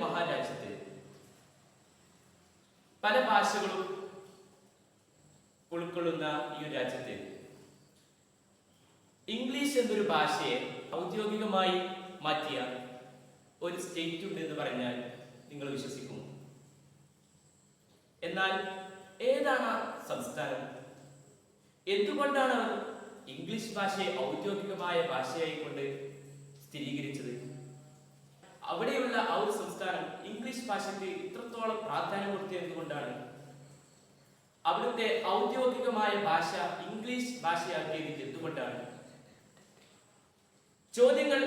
മഹാരാജ്യത്ത്. പല ഭാഷകളും ഉൾക്കൊള്ളുന്ന ഈ ഒരു രാജ്യത്തെ. ഇംഗ്ലീഷ് എന്നൊരു ഭാഷയെ ഔദ്യോഗികമായി മാറ്റിയ ഒരു സ്റ്റേറ്റ് ഉണ്ട് എന്ന് പറഞ്ഞാൽ നിങ്ങൾ വിശ്വസിക്കുമോ എന്നാൽ ഏതാണ് സംസ്ഥാനം? എന്തുകൊണ്ടാണ് അവർ ഇംഗ്ലീഷ് ഭാഷയെ ഔദ്യോഗികമായ ഭാഷയായി കൊണ്ട് സ്ഥിരീകരിച്ചത്? അവിടെയുള്ള ആ ഒരു സംസ്ഥാനം ഇംഗ്ലീഷ് ഭാഷയ്ക്ക് ഇത്രത്തോളം പ്രാധാന്യം കൊടുത്തിരുന്നുകൊണ്ടാണ് അവിടുത്തെ ഔദ്യോഗികമായ ഭാഷ ഇംഗ്ലീഷ് ഭാഷയാക്കിയത് എന്തുകൊണ്ടാണ്? ചോദ്യങ്ങൾ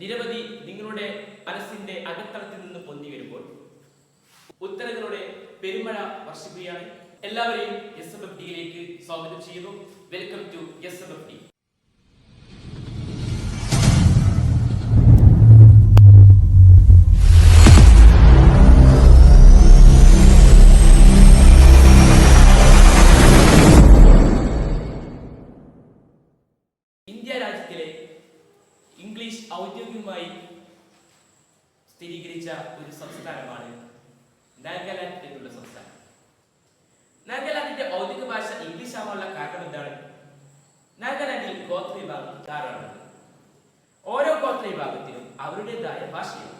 നിരവധി നിങ്ങളുടെ മനസ്സിന്റെ അകത്തളത്തിൽ നിന്ന് പൊന്തി വരുമ്പോൾ ഉത്തരങ്ങളുടെ പെരുമഴ വർഷിക്കുകയാണ്. എല്ലാവരെയും എസ് എഫ് എഫ് ഡിയിലേക്ക് സ്വാഗതം ചെയ്യുന്നു. Welcome to S F F D ഔദ്യോഗികമായി സ്ഥിരീകരിച്ച ഒരു സംസ്ഥാനമാണ് നാഗാലാൻഡ് എന്നുള്ള സംസ്ഥാനം നാഗാലാൻഡിന്റെ ഔദ്യോഗിക ഭാഷ ഇംഗ്ലീഷ് ആവാനുള്ള കാരണം എന്താണ്? നാഗാലാൻഡിൽ ഗോത്ര വിഭാഗം ധാരാളമുണ്ട്. ഓരോ ഗോത്ര വിഭാഗത്തിനും അവരുടേതായ ഭാഷയാണ്.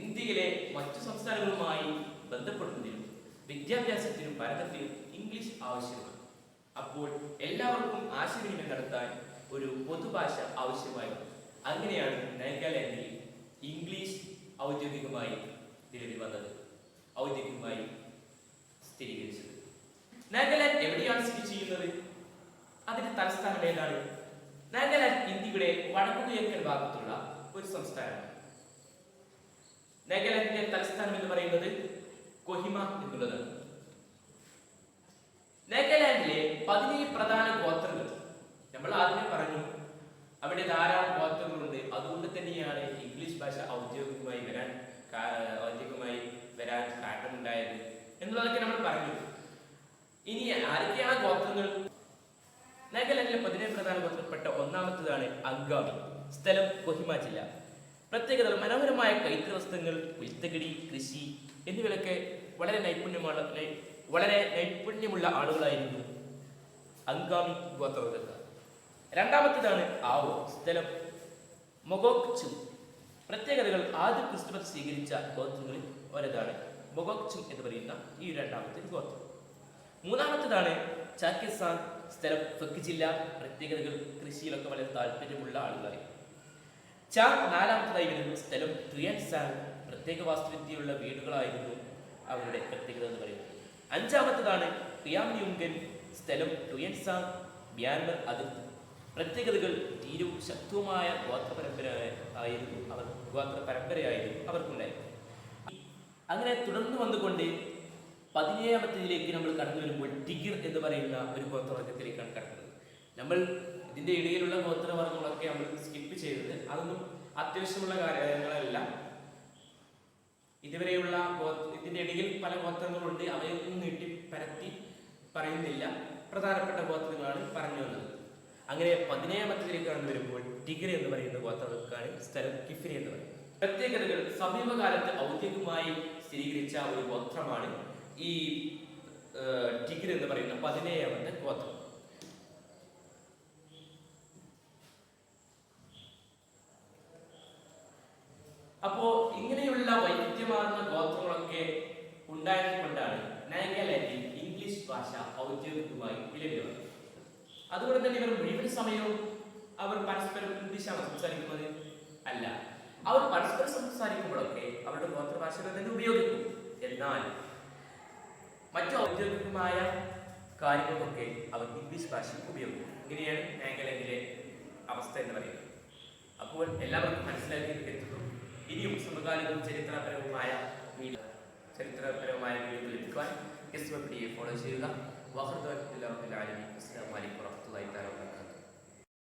ഇന്ത്യയിലെ മറ്റു സംസ്ഥാനങ്ങളുമായി ബന്ധപ്പെടുന്നതിനും വിദ്യാഭ്യാസത്തിനും പഠനത്തിനും ഇംഗ്ലീഷ് ആവശ്യമാണ്. അപ്പോൾ എല്ലാവർക്കും ആശയവിനിമയം നടത്താൻ ഒരു പൊതുഭാഷ ആവശ്യമായി അങ്ങനെയാണ് നാഗാലാൻഡിൽ ഇംഗ്ലീഷ് ഔദ്യോഗികമായി നിലവിൽ വന്നത് ഔദ്യോഗികമായി സ്ഥിരീകരിച്ചത്. നാഗാലാൻഡ് എവിടെയാണ് സ്ഥിതി ചെയ്യുന്നത്? അതിന്റെ തലസ്ഥാനം ഏതാണ്? നാഗാലാൻഡ് ഇന്ത്യയുടെ വടക്കു കിഴക്കൻ ഭാഗത്തുള്ള ഒരു സംസ്ഥാനമാണ്. നാഗാലാൻഡിന്റെ തലസ്ഥാനം എന്ന് പറയുന്നത് കൊഹിമ എന്നുള്ളതാണ്. നാഗാലാൻഡിലെ പതിനേഴ് പ്രധാന ഗോത്രങ്ങൾ നമ്മൾ ആദ്യമേ പറഞ്ഞു അവിടെ ധാരാളം ഗോത്രങ്ങളുണ്ട് അതുകൊണ്ട് തന്നെയാണ് ഇംഗ്ലീഷ് ഭാഷ ഔദ്യോഗികമായി വരാൻ ഔദ്യോഗികമായി വരാൻ കാരണമുണ്ടായത് എന്നുള്ളതൊക്കെ നമ്മൾ പറഞ്ഞു. ഇനി ആരൊക്കെയാണ് ഗോത്രങ്ങൾ? നാഗാലാൻഡിലെ പതിനേഴ് പ്രധാന ഗോത്രപ്പെട്ട ഒന്നാമത്തേതാണ് അങ്കാമി സ്ഥലം കൊഹിമ ജില്ല. പ്രത്യേകത മനോഹരമായ കൈത്തറി വസ്ത്രങ്ങൾ പുൽത്തകിടി കൃഷി എന്നിവയൊക്കെ വളരെ നൈപുണ്യമുള്ള വളരെ നൈപുണ്യമുള്ള ആളുകളായിരുന്നു അങ്കാമി ഗോത്രവർഗക്കാർ രണ്ടാമത്തേതാണ് ആവോ. സ്ഥലം മൊഗോക്ചു. പ്രത്യേകതകൾ ആദ്യ ക്രിസ്തുമസ് സ്വീകരിച്ച ഗോത്രങ്ങളിൽ ഒരതാണ്. മൊഗോക്ചു എന്ന് പറയുന്ന ഈ രണ്ടാമത്തെ ഗോത്രം. മൂന്നാമത്തേതാണ് ചാക്കിസ്ഥാൻ സ്ഥലം ഫക്ക് ജില്ല പ്രത്യേകതകൾ കൃഷിയിലൊക്കെ വളരെ താല്പര്യമുള്ള ആളുകളായി. ചാ നാലാമത്തേതായി വരുന്നു സ്ഥലം ട്രിയൻസാൻ പ്രത്യേക വാസ്തുവിദ്യയുള്ള വീടുകളായിരുന്നു അവരുടെ പ്രത്യേകത എന്ന് പറയുന്നത്. അഞ്ചാമത്തേതാണ് പിയാമിയുങ്കൻ സ്ഥലം ട്രിയൻസാൻ മ്യാൻമർ അതിർത്തി. പ്രത്യേകതകൾ തീരും ശക്തവുമായ ഗോത്ര പരമ്പര ആയിരുന്നു അവർ. ഗോത്ര പരമ്പരയായിരുന്നു അവർക്കുണ്ടായിരുന്നു അങ്ങനെ തുടർന്ന് വന്നുകൊണ്ട് പതിനേഴാമത്തേതിലേക്ക് നമ്മൾ കടന്നു വരുമ്പോൾ ടിഗിർ എന്ന് പറയുന്ന ഒരു ഗോത്രവർഗത്തിലേക്കാണ് കടന്നത്. നമ്മൾ ഇതിന്റെ ഇടയിലുള്ള ഗോത്രവർഗങ്ങളൊക്കെ നമ്മൾ സ്കിപ്പ് ചെയ്തത്. അതൊന്നും അത്യാവശ്യമുള്ള കാര്യങ്ങളല്ല. ഇതുവരെയുള്ള ഇതിന്റെ ഇടയിൽ പല ഗോത്രങ്ങളുണ്ട്. അവയൊന്നും നീട്ടി പരത്തി പറയുന്നില്ല. പ്രധാനപ്പെട്ട ഗോത്രങ്ങളാണ് പറഞ്ഞു വന്നത്. അങ്ങനെ പതിനേഴാമത്തേതിലേക്ക് കടന്നു വരുമ്പോൾ ഡിഗ്രി എന്ന് പറയുന്ന ഗോത്രക്കാണ് സ്ഥലം കിഫിരി എന്ന് പറയുന്നത്. പ്രത്യേകതകൾ സമീപകാലത്ത് ഔദ്യോഗികമായി സ്ഥിരീകരിച്ച ഒരു ഗോത്രമാണ് ഈ ഡിഗ്രി എന്ന് പറയുന്ന പതിനേഴാമത്തെ ഗോത്രം അപ്പോ ഇങ്ങനെയുള്ള വൈവിധ്യമാർന്ന ഗോത്രങ്ങളൊക്കെ ഉണ്ടായതുകൊണ്ടാണ് നാഗാലാൻഡിൽ ഇംഗ്ലീഷ് ഭാഷ ഔദ്യോഗികമായി നിലവിൽ അതുകൊണ്ട് തന്നെ ഇവർ മുഴുവൻ സമയവും അവർ പരസ്പരം ഇംഗ്ലീഷാണ് സംസാരിക്കുന്നത്? അല്ല. അവർ പരസ്പരം സംസാരിക്കുമ്പോഴൊക്കെ അവരുടെ ഗോത്രഭാഷകൾ തന്നെ ഉപയോഗിക്കും. എന്നാൽ മറ്റു ഔദ്യോഗികമായ കാര്യങ്ങൾക്കൊക്കെ അവർ ഇംഗ്ലീഷ് ഭാഷ ഉപയോഗിക്കും. ഇങ്ങനെയാണ് നാഗാലാൻഡിലെ അവസ്ഥ എന്ന് പറയുന്നത്. അപ്പോൾ എല്ലാവർക്കും മനസ്സിലാക്കി എത്തുന്നു ഇനിയും സമകാലികവും ചരിത്രപരവുമായ ചരിത്രപരവുമായ ചരിത്രപരമായ വീഡിയോ ലഭിക്കുവാൻ എസ് എഫ് ഡിയെ ഫോളോ ചെയ്യുക. വഹർദ് അലി അസ്സാം വലൈക്കും വാഹമത്തല്ലാഹി തആല വബറകാതുഹു